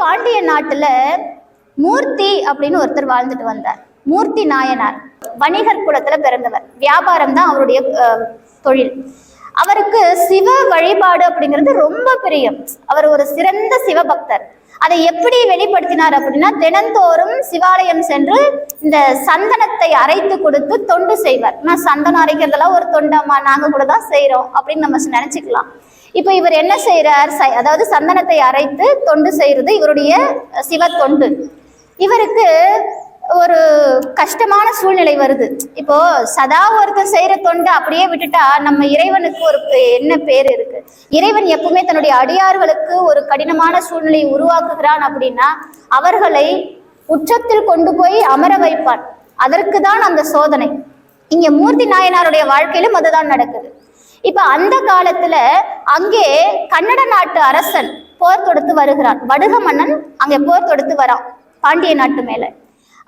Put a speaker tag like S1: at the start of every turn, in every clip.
S1: பாண்டிய நாட்டுல மூர்த்தி அப்படின்னு ஒருத்தர் வாழ்ந்துட்டு வந்தார். மூர்த்தி நாயனார். வணிகர் குலத்துல பிறந்தவர். வியாபாரம் தான் அவருடைய தொழில். அவருக்கு சிவ வழிபாடு அப்படிங்கிறது ரொம்ப பிரியம். அவர் ஒரு சிறந்த சிவபக்தர். அதை எப்படி வெளிப்படுத்தினார் அப்படின்னா தினந்தோறும் சிவாலயம் சென்று இந்த சந்தனத்தை அரைத்து கொடுத்து தொண்டு செய்வார். நான் சந்தனம் அரைக்கிறதெல்லாம் ஒரு தொண்டாமா நாங்க கூட தான் செய்யறோம் அப்படின்னு நம்ம நினைச்சுக்கலாம். இப்போ இவர் என்ன செய்யறார் அதாவது சந்தனத்தை அரைத்து தொண்டு செய்யறது இவருடைய சிவ தொண்டு இவருக்கு ஒரு கஷ்டமான சூழ்நிலை வருது. இப்போ சதா ஒருத்தர் செய்யற தொண்டு அப்படியே விட்டுட்டா நம்ம இறைவனுக்கு ஒரு என்ன பேர் இருக்கு? இறைவன் எப்பவுமே தன்னுடைய அடியார்களுக்கு ஒரு கடினமான சூழ்நிலையை உருவாக்குகிறான் அப்படின்னா அவர்களை உச்சத்தில் கொண்டு போய் அமர வைப்பான். அதற்கு தான் அந்த சோதனை. இங்க மூர்த்தி நாயனாருடைய வாழ்க்கையிலும் அதுதான் நடக்குது. இப்ப அந்த காலத்துல அங்கே கன்னட நாட்டு அரசன் போர் தொடுத்து வருகிறான். வடுக மன்னன் அங்கே போர் தொடுத்து வரான் பாண்டிய நாட்டு மேல.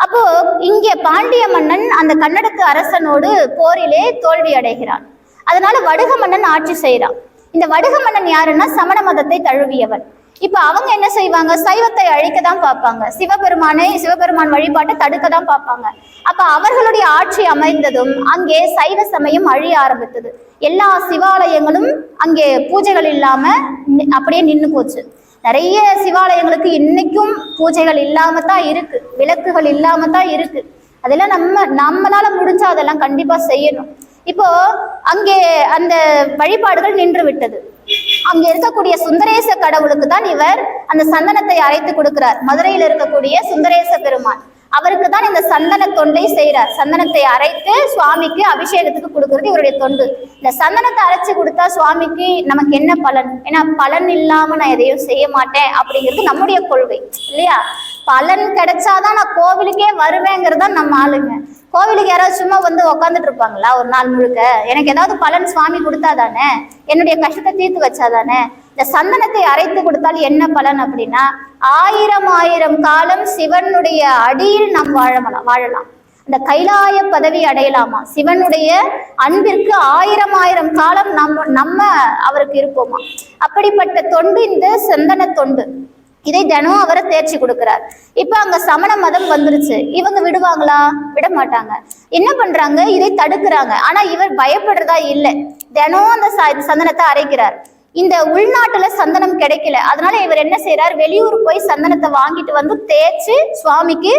S1: அப்போ இங்கே பாண்டிய மன்னன் அந்த கன்னடத்து அரசனோடு போரிலே தோல்வி அடைகிறான். அதனால வடுக மன்னன் ஆட்சி செய்கிறான். இந்த வடுக மன்னன் யாருன்னா சமண மதத்தை தழுவியவன். இப்ப அவங்க என்ன செய்வாங்க? சைவத்தை அழிக்க தான் பார்ப்பாங்க. சிவபெருமானை சிவபெருமான் வழிபாட்டை தடுக்க தான் பார்ப்பாங்க. அப்ப அவர்களுடைய ஆட்சி அமைந்ததும் அங்கே சைவ சமயம் அழிய ஆரம்பித்தது. எல்லா சிவாலயங்களும் அங்கே பூஜைகள் இல்லாம அப்படியே நின்று போச்சு. நிறைய சிவாலயங்களுக்கு இன்னைக்கும் பூஜைகள் இல்லாம தான் இருக்கு விளக்குகள் இல்லாம தான் இருக்கு. அதெல்லாம் நம்ம நம்மளால முடிஞ்சா அதெல்லாம் கண்டிப்பா செய்யணும். இப்போ அங்கே அந்த வழிபாடுகள் நின்று விட்டது. அங்க இருக்கக்கூடிய சுந்தரேச கடவுளுக்கு தான் இவர் அந்த சந்தனத்தை அரைத்து கொடுக்கிறார். மதுரையில் இருக்கக்கூடிய சுந்தரேச பெருமான். அவருக்கு தான் இந்த சந்தன தொண்டை செய்யறார் சந்தனத்தை அரைத்து சுவாமிக்கு அபிஷேகத்துக்கு கொடுக்கறது இவருடைய தொண்டு. இந்த சந்தனத்தை அரைச்சு கொடுத்தா சுவாமிக்கு நமக்கு என்ன பலன்? ஏன்னா பலன் இல்லாம நான் எதையும் செய்ய மாட்டேன் அப்படிங்கிறது நம்முடைய கொள்கை இல்லையா? பலன் கிடைச்சாதான் நான் கோவிலுக்கே வருவேங்கிறது தான் நம்ம ஆளுங்க. கோவிலுக்கு யாராவது சும்மா வந்து உக்காந்துட்டு இருப்பாங்களா? ஒரு நாள் முழுக்க. எனக்கு ஏதாவது பலன் சுவாமி கொடுத்தாதானே என்னுடைய கஷ்டத்தை தீர்த்து வச்சாதானே? இந்த சந்தனத்தை அரைத்து கொடுத்தால் என்ன பலன் அப்படின்னா ஆயிரம் ஆயிரம் காலம் சிவனுடைய அடியில் நாம் வாழலாம் வாழலாம். அந்த கைலாய பதவி அடையலாமா? சிவனுடைய அன்பிற்கு ஆயிரம் ஆயிரம் காலம் நம்ம நம்ம அவருக்கு இருப்போமா? அப்படிப்பட்ட தொண்டு இந்த சந்தன தொண்டு. இதை தினம் அவரை தேர்ச்சி கொடுக்கிறார். இப்ப அங்க சமண மதம் வந்துருச்சு. இவங்க விடுவாங்களா? விட மாட்டாங்க. என்ன பண்றாங்க? இதை தடுக்கிறாங்க. ஆனா இவர் பயப்படுறதா இல்லை. தினம் அந்த சந்தனத்தை அரைக்கிறார். இந்த உள்நாட்டுல சந்தனம் கிடைக்கல. அதனால இவர் என்ன செய்றார்? வெளியூர் போய் சந்தனத்தை வாங்கிட்டு வந்து தேய்ச்சி சுவாமிக்கு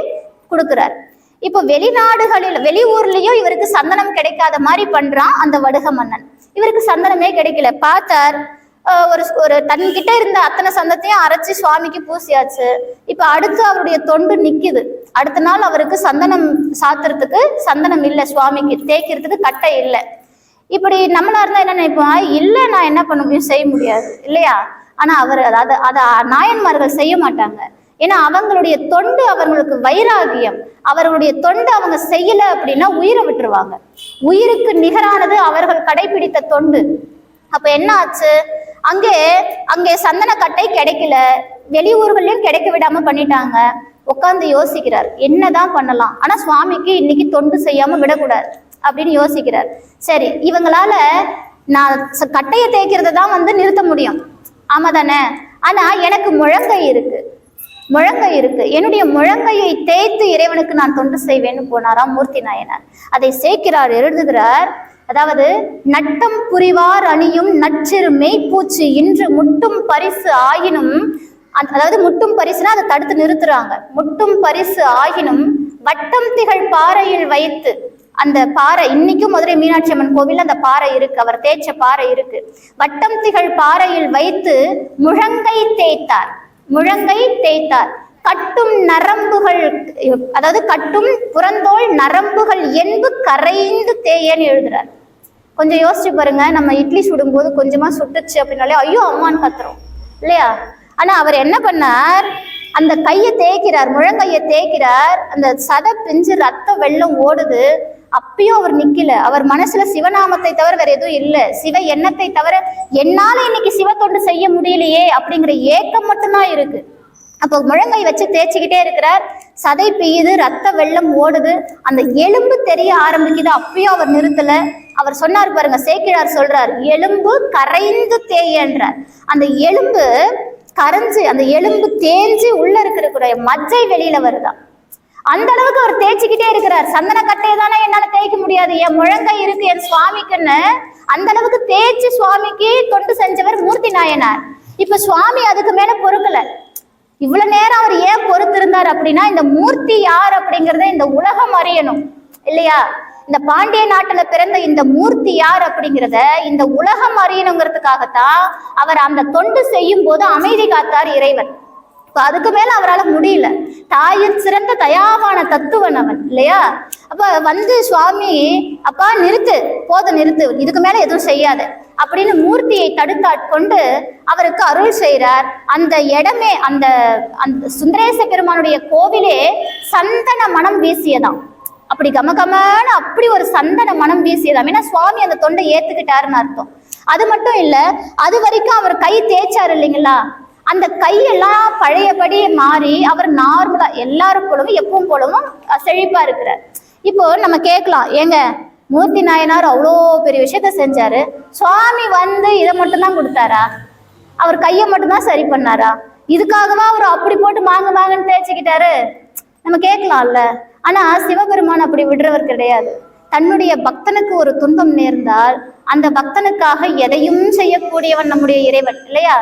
S1: கொடுக்குறாரு. இப்போ வெளிநாடுகளில் வெளியூர்லயும் இவருக்கு சந்தனம் கிடைக்காத மாதிரி பண்றான் அந்த வடுக மன்னன். இவருக்கு சந்தனமே கிடைக்கல. பார்த்தார். ஒரு ஒரு ஒரு தன்கிட்ட இருந்த அத்தனை சந்தத்தையும் அரைச்சு சுவாமிக்கு பூசியாச்சு. இப்ப அடுத்து அவருடைய தொண்டு நிக்குது. அடுத்த நாள் அவருக்கு சந்தனம் சாத்துறதுக்கு சந்தனம் இல்லை சுவாமிக்கு. தேய்க்கிறதுக்கு கட்டை இல்லை. இப்படி நம்மளா இருந்தா என்ன நினைப்போம்? இல்ல நான் என்ன பண்ண முடியும் செய்ய முடியாது. இல்லையா? ஆனா அவர் அதாவது அதை நாயன்மார்கள் செய்ய மாட்டாங்க. ஏன்னா அவங்களுடைய தொண்டு அவங்களுக்கு வைராகியம். அவர்களுடைய தொண்டு அவங்க செய்யல அப்படின்னா உயிரை விட்டுருவாங்க. உயிருக்கு நிகரானது அவர்கள் கடைபிடித்த தொண்டு. அப்ப என்ன ஆச்சு? அங்கே அங்கே சந்தன கட்டை கிடைக்கல. வெளியூர்கள்லயும் கிடைக்க விடாம பண்ணிட்டாங்க. உட்காந்து யோசிக்கிறார். என்னதான் பண்ணலாம்? ஆனா சுவாமிக்கு இன்னைக்கு தொண்டு செய்யாம விடக்கூடாது. அப்படின்னு யோசிக்கிறார். சரி இவங்களால நான் ச- கட்டையை தேய்க்கிறத தான் வந்து நிறுத்த முடியும். ஆமா தானே ஆனா எனக்கு முழங்கை இருக்கு. முழங்கை இருக்கு. என்னுடைய முழங்கையை தேய்த்து இறைவனுக்கு நான் தொண்டு செய்வேன்னு போனாராம் மூர்த்தி நாயனார். அதை சேர்க்கிறார் எழுதுகிறார். அதாவது நட்டம் புரிவார் அணியும் நச்சிறு மெய்ப்பூச்சி இன்று முட்டும் பரிசு ஆயினும் அதாவது முட்டும் பரிசுனா அதை தடுத்து நிறுத்துறாங்க. முட்டும் பரிசு ஆயினும் வட்டம் திகழ் பாறையில் வைத்து அந்த பாறை இன்னைக்கும் மதுரை மீனாட்சி அம்மன் கோவில் அந்த பாறை இருக்கு. அவர் தேய்ச்ச பாறை இருக்கு. வட்டம் திகழ் பாறையில் வைத்து முழங்கை தேய்த்தார். முழங்கை தேய்த்தார். கட்டும் நரம்புகள் அதாவது கட்டும் புறந்தோல் நரம்புகள் என்பு கரைந்து தேயன்னு எழுதுறார். கொஞ்சம் யோசிச்சு பாருங்க நம்ம இட்லி சுடும்போது கொஞ்சமா சுட்டுச்சு அப்படின்னாலே ஐயோ அம்மான்னு கத்துறோம். இல்லையா? ஆனா அவர் என்ன பண்ணார்? அந்த கையை தேய்க்கிறார் முழங்கையை தேய்க்கிறார். அந்த சதை பிஞ்சு ரத்த வெள்ளம் ஓடுது. அப்பயும் அவர் நிக்கல. அவர் மனசுல சிவநாமத்தை தவிர வேற எதுவும் இல்ல. சிவ எண்ணத்தை தவிர என்னால இன்னைக்கு சிவ தொண்டு செய்ய முடியலையே அப்படிங்கிற ஏக்கம் மட்டும்தான் இருக்கு. அப்போ முழங்கை வச்சு தேய்ச்சிக்கிட்டே இருக்கிறார். சதை பெய்யுது ரத்த வெள்ளம் ஓடுது. அந்த எலும்பு தெரிய ஆரம்பிக்குது. அப்பயும் அவர் நிறுத்தல. அவர் சொன்னார் பாருங்க சேக்கிழார் சொல்றார் எலும்பு கரைந்து தேயன்றார். அந்த எலும்பு கரைஞ்சு அந்த எலும்பு தேஞ்சு உள்ள இருக்கிற மஜ்ஜை வெளியில வருதான் அந்த அளவுக்கு அவர் தேய்ச்சிக்கிட்டே இருக்கிறார். சந்தன கட்டையை தானே என்னால தேய்க்க முடியாது. என் முழங்கை இருக்கு என் சுவாமிக்குன்னு. அந்த அளவுக்கு தேய்ச்சி சுவாமிக்கு தொண்டு செஞ்சவர் மூர்த்தி நாயனார். இப்ப சுவாமி அதுக்கு மேல பொறுக்கல. இவ்வளவு நேரம் அவர் ஏன் பொறுத்திருந்தார் அப்படின்னா இந்த மூர்த்தி யார் அப்படிங்கறத இந்த உலகம் அறியணும். இல்லையா? இந்த பாண்டிய நாட்டுல பிறந்த இந்த மூர்த்தி யார் அப்படிங்கிறத இந்த உலகம் அறியணுங்கிறதுக்காகத்தான் அவர் அந்த தொண்டு செய்யும் போது அமைதி காத்தார் இறைவன். இப்போ அதுக்கு மேல அவரால் முடியல. தாயின் சிறந்த தயாவான தத்துவன் அவன் இல்லையா? அப்ப வந்து சுவாமி அப்பா நிறுத்து. போத நிறுத்து. இதுக்கு மேல எதுவும் செய்யாத. அப்படின்னு மூர்த்தியை தடுத்தாட்கொண்டு அவருக்கு அருள் செய்கிறார் அந்த இடமே அந்த அந்த சுந்தரேச பெருமானுடைய கோவிலே சந்தன மனம் வீசியதாம். அப்படி கமகமான அப்படி ஒரு சந்தன மனம் வீசியதாம். ஏன்னா சுவாமி அந்த தொண்டை ஏத்துக்கிட்டாருன்னு அர்த்தம். அது மட்டும் இல்ல அது வரைக்கும் அவர் கை தேய்ச்சாரு இல்லைங்களா? அந்த கையெல்லாம் பழையபடி மாறி அவர் நார்மலா எல்லாரும் போலவும் எப்பவும் போலவும் செழிப்பா இருக்கிறார். இப்போ நம்ம கேட்கலாம் ஏங்க மூர்த்தி நாயனார் அவ்வளோ பெரிய விஷயத்த செஞ்சாரு. சுவாமி வந்து இதை மட்டும்தான் கொடுத்தாரா? அவர் கையை மட்டும்தான் சரி பண்ணாரா? இதுக்காகவா அவர் அப்படி போட்டு மாங்க மாங்கன்னு தேய்ச்சிக்கிட்டாரு? நம்ம கேட்கலாம்ல. ஆனா சிவபெருமான் அப்படி விடுறவர் கிடையாது. தன்னுடைய பக்தனுக்கு ஒரு துன்பம் நேர்ந்தால் அந்த பக்தனுக்காக எதையும் செய்யக்கூடியவன் நம்முடைய இறைவன் இல்லையா?